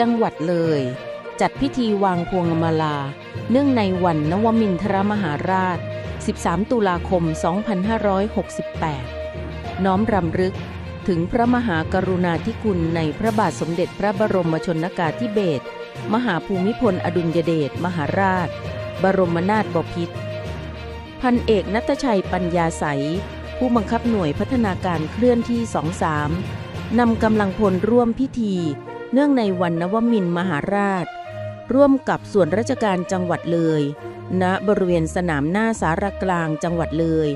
จังหวัดเลย จัดพิธีวางพวงมาลา เนื่องในวันนวมินทรมหาราช 13 ตุลาคม 2568 น้อมรำลึกถึงพระมหากรุณาธิคุณในพระบาทสมเด็จพระบรมชนกาธิเบศรมหาภูมิพลอดุลยเดชมหาราช บรมนาถบพิตรพันเอกนัตชัยปัญญาใส ผู้บังคับหน่วยพัฒนาการเคลื่อนที่ 23นำกำลังพลร่วมพิธี เนื่องในวันนวมินมหาราช ร่วมกับส่วนราชการจังหวัดเลย ณบริเวณสนามหน้าสารกลางจังหวัดเลย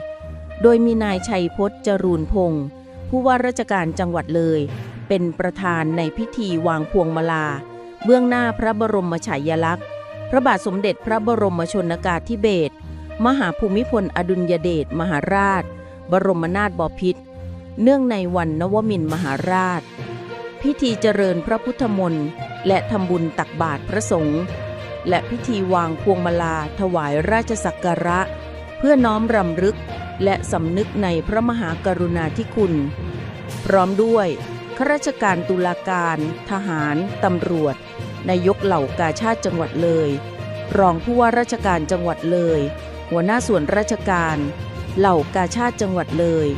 โดยมีนายชัยพจน์จรูนพงศ์ผู้ว่าราชการจังหวัดเลย เป็นประธานในพิธีวางพวงมาลา เบื้องหน้าพระบรมฉายาลักษณ์ พระบาทสมเด็จพระบรมชนกาธิเบศรมหาภูมิพลอดุลยเดชมหาราช บรมนาถบพิตรเนื่องในวันนวมินมหาราช พิธีเจริญพระพุทธมนต์และทำบุญตักบาตรพระสงฆ์และพิธีวางพวงมาลาถวายราชสักการะ เพื่อน้อมรำลึกและสำนึกในพระมหากรุณาธิคุณ พร้อมด้วยข้าราชการตุลาการ ทหาร ตำรวจ นายกเหล่ากาชาติจังหวัดเลย รองผู้ว่าราชการจังหวัดเลย หัวหน้าส่วนราชการ เหล่ากาชาติจังหวัดเลย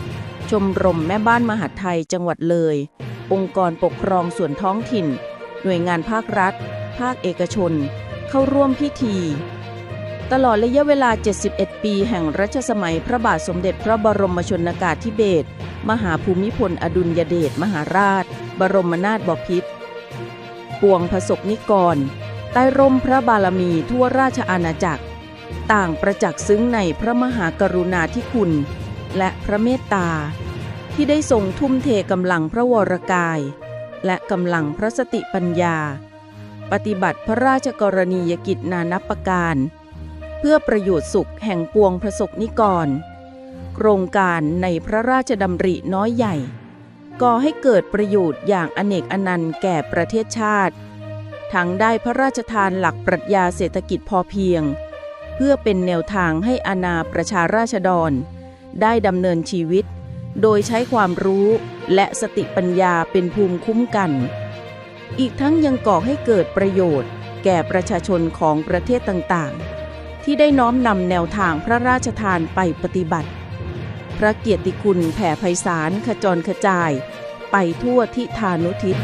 ชมรมแม่บ้านมหาไทยจังหวัดเลย องค์กรปกครองส่วนท้องถิ่น หน่วยงานภาครัฐ ภาคเอกชน เข้าร่วมพิธี ตลอดระยะเวลา 71 ปีแห่งรัชสมัยพระบาทสมเด็จพระบรมชนกาธิเบศรมหาภูมิพลอดุลยเดชมหาราช บรมนาถบพิตรปวงพระศกนิกร ใต้ร่มพระบารมีทั่วราชอาณาจักร ต่างประจักษ์ซึ้งในพระมหากรุณาธิคุณ และพระเมตตา ที่ได้ทรงทุ่มเทกำลังพระวรกาย และกำลังพระสติปัญญา ปฏิบัติพระราชกรณียกิจนานับประการ เพื่อประโยชน์สุขแห่งปวงพระศกนิกร โครงการในพระราชดำริน้อยใหญ่ ก่อให้เกิดประโยชน์อย่างอเนกอนันต์แก่ประเทศชาติ ทั้งได้พระราชทานหลักปรัชญาเศรษฐกิจพอเพียง เพื่อเป็นแนวทางให้อาณาประชาราษฎรได้ดำเนินชีวิต โดยใช้ความรู้และสติปัญญาเป็นภูมิคุ้มกัน อีกทั้งยังก่อให้เกิดประโยชน์ แก่ประชาชนของประเทศต่างๆ ที่ได้น้อมนำแนวทางพระราชทานไปปฏิบัติ พระเกียรติคุณแผ่ไพศาลขจรขจาย ไปทั่วทิธานุทิศ